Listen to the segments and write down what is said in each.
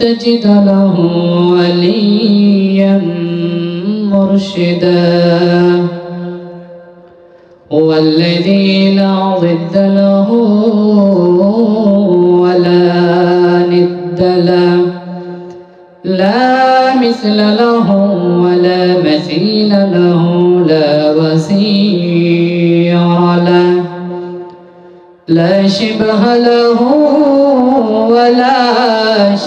تجد له وليا مرشدا. هو الذي لا ضد له ولا ند له. لا مثل له ولا مثيل له. لا وزير له. لا شبه له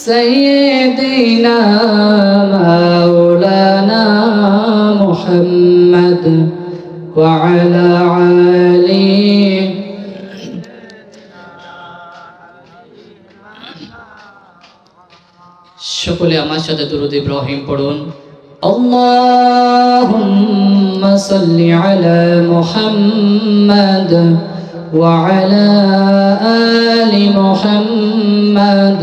سيدنا مولانا محمد وعلى آله সকলে আমার সাথে দুরুদ ইব্রাহিম পড়ুন اللهم صل على محمد وعلى آل محمد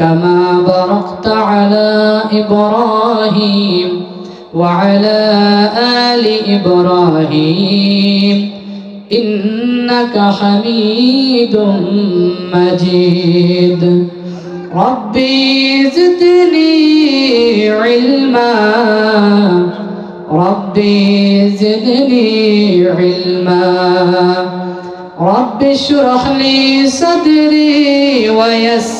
كما باركت على إبراهيم وعلى آل إبراهيم إنك حميد مجيد. ربي زدني علما ربي زدني علما. رب اشرح لي صدري ويسر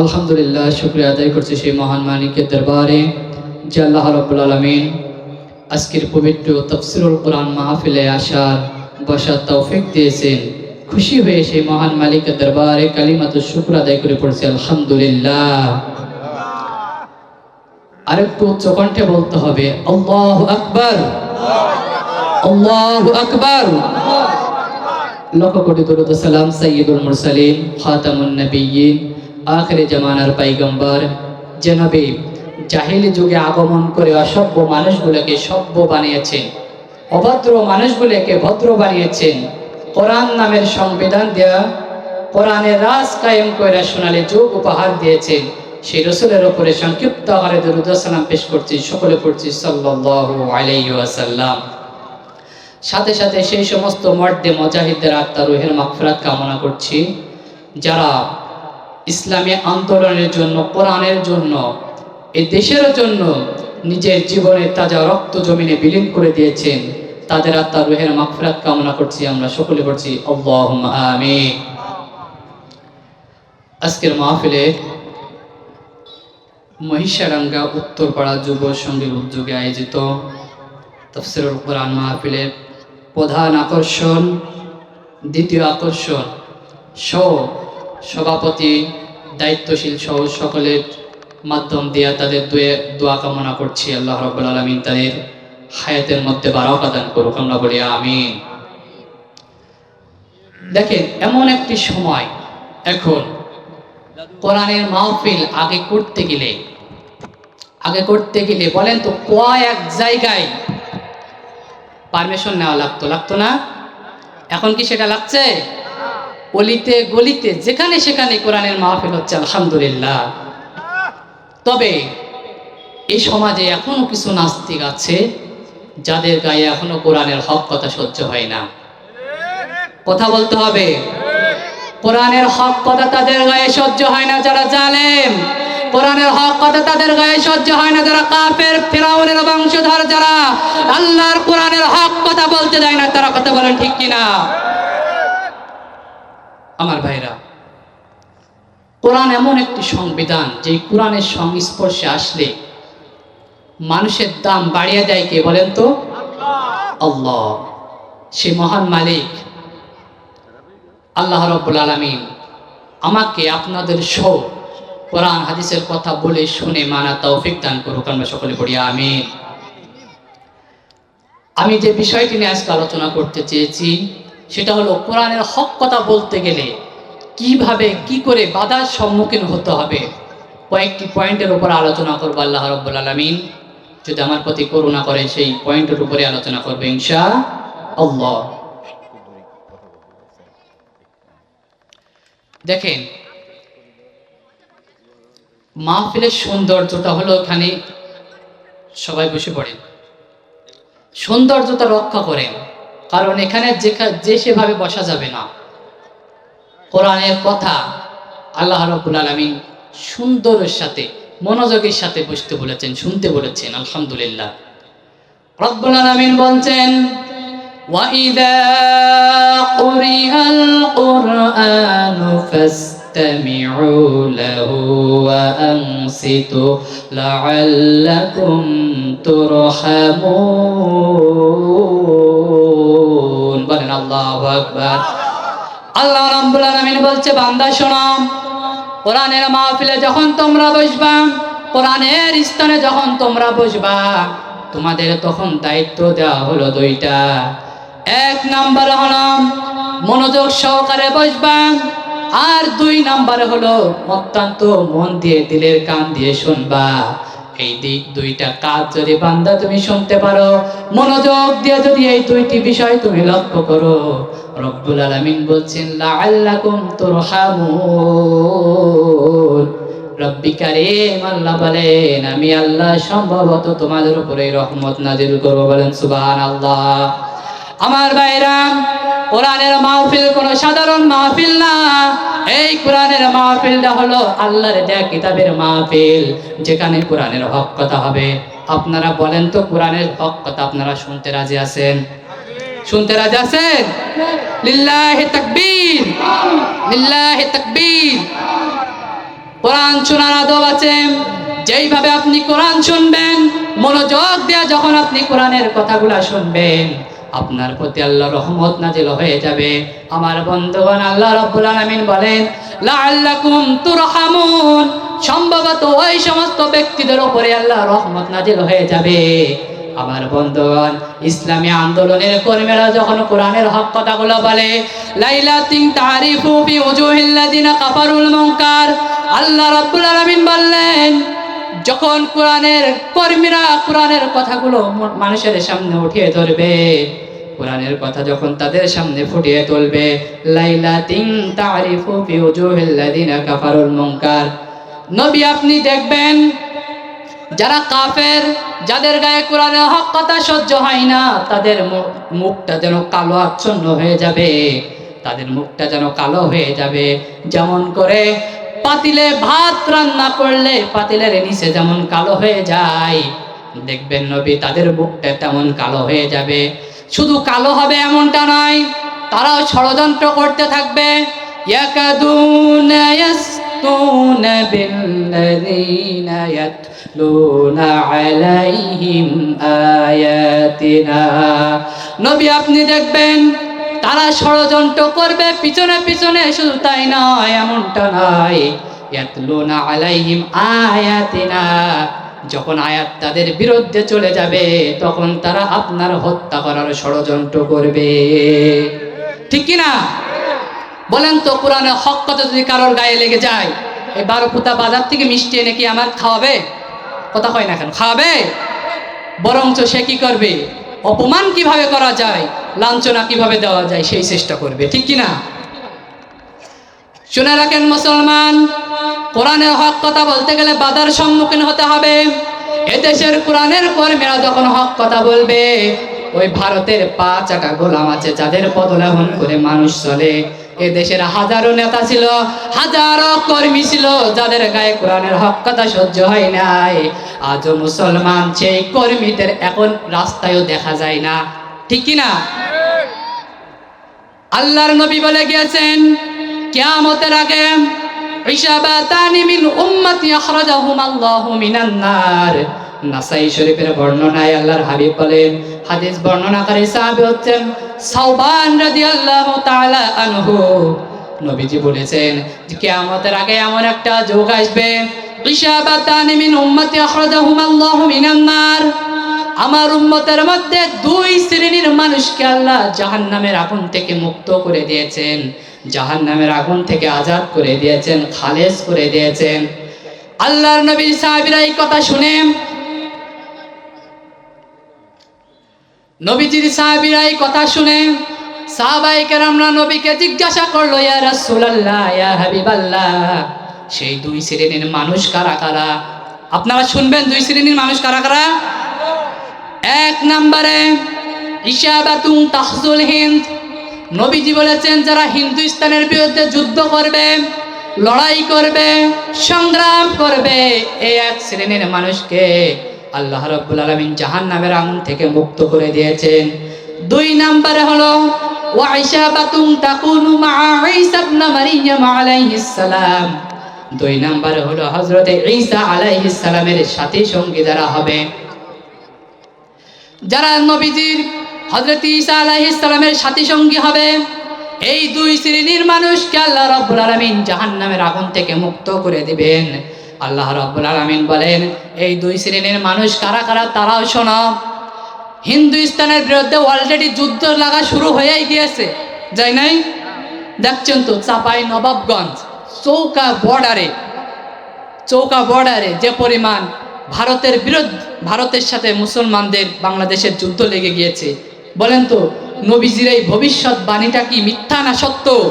আলহামদুলিল্লাহ, শুক্রিয়া আদায় করছি সেই মহান মানিকের দরবারে, যে আল্লাহ রব্বুল আলমিন আজকের পবিত্র তফসিরুল কোরআন মাহফিলে আসার বসার তৌফিক দিয়েছেন। খুশি হয়ে সেই মহান মালিকের দরবারে কালিমাত শুক্র আদায় করে পড়ছি, আলহামদুলিল্লাহ। আরেকটু উচ্চ কণ্ঠে বলতে হবে, আল্লাহ আকবার। আল্লাহ আকবার। লক্ষ কোটি দরুদ সালাম সাইয়্যিদুল মুরসালিন, খাতামুন নবিয়্যিন আখেরে জামানার পাইগম্বর। জনাবে, জাহিলি যুগে আগমন করে অসভ্য মানুষগুলোকে সভ্য বানিয়েছেন অভদ্র মানুষগুলোকে ভদ্র বানিয়েছেন কোরআন নামের সংবিধান দেয়া, কোরআনের রাজ কায়েম করে সোনালী যুগ উপহার দিয়েছেন সেই রসুলের ওপরে সংক্ষিপ্ত আকারে দরুদ সালাম পেশ করছি, সকলে পড়ছি সাল্লাল্লাহু আলাইহি সাথে সাথে সেই সমস্ত মর্দে মজাহিদদের আত্মা রুহের মাগফিরাত কামনা করছি। যারা ইসলামী আন্দোলনের জন্য, কোরআনের জন্য এই দেশের জন্য নিজের জীবনের তাজা রক্ত জমিনে বিলীন করে দিয়েছেন। তাদের আত্মার রুহের মাগফিরাত কামনা করছি, আমরা সকলে করছি আমিন। আজকের মাহফিলে মহিষারাঙ্গা উত্তরপাড়া যুব সংঘের উদ্যোগে আয়োজিত তফসিরুল কোরআন মাহফিলের প্রধান আকর্ষণ, দ্বিতীয় আকর্ষণ সহ সভাপতি দায়িত্বশীল সহ সকলের মাধ্যম দিয়ে তাদের দুয়ে দোয়া কামনা করছি। আল্লাহ রব্বুল আলমিন তাদের হায়াতের মধ্যে বারকা দান করুক, আমরা বলি আমিন। দেখেন, এমন একটি সময় এখন কোরআনের মাহফিল আগে করতে গেলে, আগে করতে গেলে বলেন তো কয়েক জায়গায় পারমিশন নেওয়া লাগতো লাগতো না? এখন কি সেটা লাগছে? অলিতে গলিতে, যেখানে সেখানে কোরআনের মাহফিল হচ্ছে, আলহামদুলিল্লাহ। তবে এই সমাজে এখনও কিছু নাস্তিক আছে, যাদের গায়ে এখনও কোরআনের হক কথা সহ্য হয় না। কথা বলতে হবে, কোরআনের হক কথা তাদের গায়ে সহ্য হয় না যারা জালেম। কোরআনের হক কথা তাদের গায়ে সহ্য হয় না যারা কাফের, ফেরাউনের বংশধর, যারা আল্লাহর কোরআনের হক কথা বলতে দেয় না, তারা কথা বলেন ঠিক কিনা? আমার ভাইরা, কোরআন এমন একটি সংবিধান যে কোরআনের সংস্পর্শে আসলে মানুষের দাম বাড়িয়ে দেয় কে বলেন তো? আল্লাহ। সে মহান মালিক। আল্লাহ রব্বুল আলমিন আমাকে আপনাদের সহ কোরআন হাদিসের কথা বলে শুনে মানা তৌফিক দান করুক, আমরা সকলে পড়ি আমি আমি যে বিষয়টি নিয়ে আজকে আলোচনা করতে চেয়েছি সেটা হলো কোরআনের হক কথা বলতে গেলে কীভাবে, কি করে বাধার সম্মুখীন হতে হবে, কয়েকটি পয়েন্টের উপর আলোচনা করব আল্লাহ রব্বুল আলমিন। যদি আমার প্রতি করুণা করে সেই পয়েন্টের উপরে আলোচনা করবে ইনশা আল্লাহ দেখেন, মাহফিলের সৌন্দর্যটা হলো এখানে সবাই বসে পড়েন। সৌন্দর্যতা রক্ষা করেন। কারণ এখানে যেখা- যে সেভাবে বসা যাবে না কোরআনের কথা আল্লাহ রবুল আলমিন সুন্দরের সাথে মনোযোগের সাথে বসতে বলেছেন শুনতে বলেছেন আলহামদুলিল্লাহ রব্বুল আলমিন বলছেন وإذا قرئ القرآن فاستمعوا له وأنصتوا لعلكم ترحمون বলেন আল্লাহু আকবার। আল্লাহ রাব্বুল আলামিন বলছে, বান্দা কোরআনের মাহফিলে যখন তোমরা বসবা, কোরআনের স্থানে যখন তোমরা বসবা, তোমাদের তখন দায়িত্ব দেওয়া হলো দুইটা। এক নাম্বার হলো মনোযোগ সহকারে বসবা, আর দুই নাম্বারে হলো অত্যন্ত মন দিয়ে, দিলের কান দিয়ে শুনবা। এই দুইটা কাজ যদি বান্দা তুমি শুনতে পারো, মনোযোগ দিয়ে যদি এই দুইটি বিষয় তুমি লক্ষ্য করো, রব্বুল আলামিন বলছেন, লাআল্লাকুম তুরহামুন। আমি আল্লাহ সম্ভবত তোমাদের উপরে রহমত নাজিল করব বলেন, সুবহানাল্লাহ। আমার ভাইরা, কোরআনের মাহফিল কোন সাধারণ মাহফিল না। এই কোরআনের মাহফিলটা হলো আল্লাহর দেয়া কিতাবের মাহফিল, যেখানে কোরআনের হক কথা হবে। আপনারা বলেন তো কোরআনের হক কথা আপনারা শুনতে রাজি আছেন? শুনতে রাজি আছেন? লিল্লাহি তাকবীর। লিল্লাহি তাকবীর। কোরআন শোনার আদব আছে। যেইভাবে আপনি কোরআন শুনবেন, মনোযোগ দিয়ে যখন আপনি কোরআনের কথাগুলো শুনবেন আপনার প্রতি আল্লাহ রহমত নাজিল হয়ে যাবে। আমার বন্ধুগণ, আল্লাহ রাব্বুল আলামিন বলেন, লাআল্লাকুম তুরহামুন। সম্ভবত ওই সমস্ত ব্যক্তিদের উপরে আল্লাহ রহমত নাজিল হয়ে যাবে। আমার বন্ধুগণ, ইসলামী আন্দোলনের কর্মীরা যখন কোরআনের হক কথাগুলো বলে, লাইলাতিন তারিফু ফি উজুহিল্লাযিনা কাফারুল মুনকার। আল্লাহ রাব্বুল আলামিন বললেন, যখন কোরআনের কর্মীরা কোরআনের কথাগুলো মানুষের সামনে উঠিয়ে ধরবে কোরআনের কথা যখন তাদের সামনে ফুটিয়ে তুলবে লাইলা তিন তারিফু ফি উজুহিল্লাযিনা কাফারুল মুনকার। নবী, আপনি দেখবেন, যারা কাফের, যাদের গায়ে কোরআনের হক কথা সহ্য হয় না, তাদের মুখটা যেন কালো আচ্ছন্ন হয়ে যাবে। তাদের মুখটা যেন কালো হয়ে যাবে। যেমন করে পাতিলে ভাত রান্না করলে পাতিলের নিচে যেমন কালো হয়ে যায়, দেখবেন নবী, তাদের বুকটা তেমন কালো হয়ে যাবে। শুধু কালো হবে এমনটা নয়, তারাও ষড়যন্ত্র করতে থাকবে। নবী, আপনি দেখবেন, তারা ষড়যন্ত্র করবে, পিছনে পিছনে, শুধু তাই নয়, এমনটা নয় আলাইহিম আয়াতিনা। যখন আয়াত তাদের বিরুদ্ধে চলে যাবে, তখন তারা আপনার হত্যা করার ষড়যন্ত্র করবে। ঠিক কি না বলেন তো কোরআনে হক কথা যদি কারোর গায়ে লেগে যায়, এই বারোপুতা বাজার থেকে মিষ্টি এনে কি আমার খাওয়াবে? কথা হয় না কেন? খাওয়াবে? বরঞ্চ সে কি করবে? অপমান কীভাবে করা যায়? লাঞ্ছনা কীভাবে দেওয়া যায়? সেই চেষ্টা করবে। ঠিক কি না শুনে রাখেন মুসলমান কোরআনের হক কথা বলতে গেলে বাধার সম্মুখীন হতে হবে। এদেশের কোরআনের কর্মীরা যখন হক কথা বলবে, ওই ভারতের পা চাটা গোলাম আছে যাদের পদলাহন করে মানুষ চলে। এ দেশের হাজারো নেতা ছিল, হাজারো কর্মী ছিল, যাদের গায়ে কোরআনের হক কথা সহ্য হয় নাই। আজও মুসলমান, সেই কর্মীদের এখন রাস্তায়ও দেখা যায় না। ঠিক না আল্লাহর নবী বলে গিয়েছেন, কিয়ামতের আগে ইশাবাতানি মিন উম্মতি আখরাজাহুম আল্লাহু মিনান নার। নাসাই শরীফের বর্ণনায় আল্লাহর হাবিব বলেন, হাদিস বর্ণনাকারী সাহাবী হচ্ছেন সাওবান রাদিয়াল্লাহু তাআলা আনহু। নবীজি বলেছেন যে কিয়ামতের আগে এমন একটা যুগ আসবে ইশাবাতানি মিন উম্মতি আখরাজাহুম আল্লাহু মিনান নার। আমার উম্মতের মধ্যে দুই শ্রেণির মানুষকে আল্লাহ জাহান্নামের আগুন থেকে মুক্ত করে দিয়েছেন। জাহান্নামের আগুন থেকে আজাদ করে দিয়েছেন, খালেজ করে দিয়েছেন। আল্লাহর নবী সাহাবীরা এই কথা শুনে নবীজির সাহাবীরা এই কথা শুনে সাহাবাই কেরামরা নবীকে জিজ্ঞাসা করল, ইয়া রাসূলুল্লাহ, ইয়া হাবিবাল্লাহ, সেই দুই শ্রেণির মানুষ কারা কারা? আপনারা শুনবেন, দুই শ্রেণির মানুষ কারা কারা? এক নম্বরে ইশাবাতুন তাহজুল হিন্দ। নবীজি বলেছেন, যারা হিন্দুস্তানের বিরুদ্ধে যুদ্ধ করবে, লড়াই করবে, সংগ্রাম করবে এই এক শ্রেণির মানুষকে আল্লাহ রব্বুল আলমিন জাহান নামের আগুন থেকে মুক্ত করে দিয়েছেন। দুই নম্বরে হলো ওয়াইশাবাতুন তাকুনু মা ঈসা ইবনে মারইয়াম আলাইহিস সালাম। দুই নম্বরে হলো, হযরতে ঈসা আলাইহিস সালামের সাথী সঙ্গী যারা হবে যারা নবীজির হজরত ঈসা আলাইহিস সালামের সাথী সঙ্গী হবে, এই দুই শ্রেণির মানুষকে আল্লাহ রাব্বুল আলামিন জাহান্নামের আগুন থেকে মুক্ত করে দিবেন। আল্লাহ রাব্বুল আলামিন বলেন, এই দুই শ্রেণির মানুষ কারা কারা তারাও শোনো। হিন্দুস্তানের বিরুদ্ধে অলরেডি যুদ্ধ লাগা শুরু হয়েই গিয়েছে, যাই নাই? দেখছেন তো, চাপাই নবাবগঞ্জ, চৌকা বর্ডারে চৌকা বর্ডারে যে পরিমাণ ভারতের বিরুদ্ধ ভারতের সাথে মুসলমানদের বাংলাদেশের যুদ্ধ লেগে গিয়েছে। বলেন তো, নবীজির এই ভবিষ্যৎ বাণীটা কি মিথ্যা না সত্য?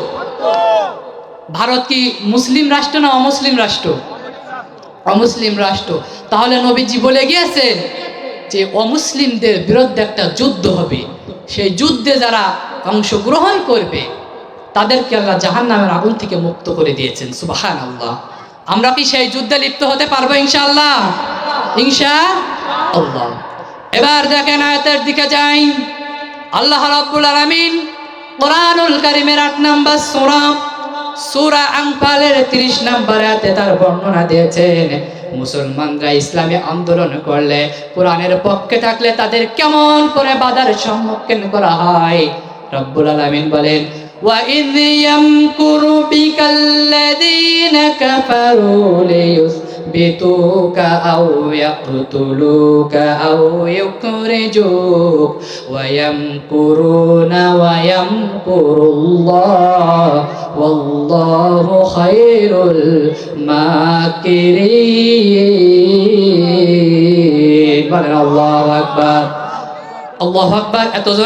ভারত কি মুসলিম রাষ্ট্র না অমুসলিম রাষ্ট্র? অমুসলিম রাষ্ট্র। তাহলে নবীজি বলে গিয়েছেন যে অমুসলিমদের বিরুদ্ধে একটা যুদ্ধ হবে। সেই যুদ্ধে যারা অংশগ্রহণ করবে, তাদেরকে আল্লাহ জাহান নামের আগুন থেকে মুক্ত করে দিয়েছেন। সুবাহান আল্লাহ আমরা কি সেই যুদ্ধে লিপ্ত হতে পারব ইনশাআল্লাহ? ইনশা আল্লাহ এবার দেখেন আয়াতের দিকে যাই আল্লাহ রাব্বুল আলামিন কোরআনুল কারীমের 8 নাম্বার সূরা সূরা আনফালের 30 নাম্বার আয়াতে তার বর্ণনা দিয়েছেন মুসলমানরা ইসলামী আন্দোলন করলে কোরআনের পক্ষে থাকলে তাদের কেমন করে বাধার সম্মুখীন করা হয় রব্বুল আলামিন বলেন وَإِذْ يَمْكُرُ بِكَ الَّذِينَ كَفَرُوا لِيُثْبِتُوكَ يثبتوك أو يقتلوك أو يخرجوك ويمكرون ويمكر الله والله خير الماكرين الله أكبر الله أكبر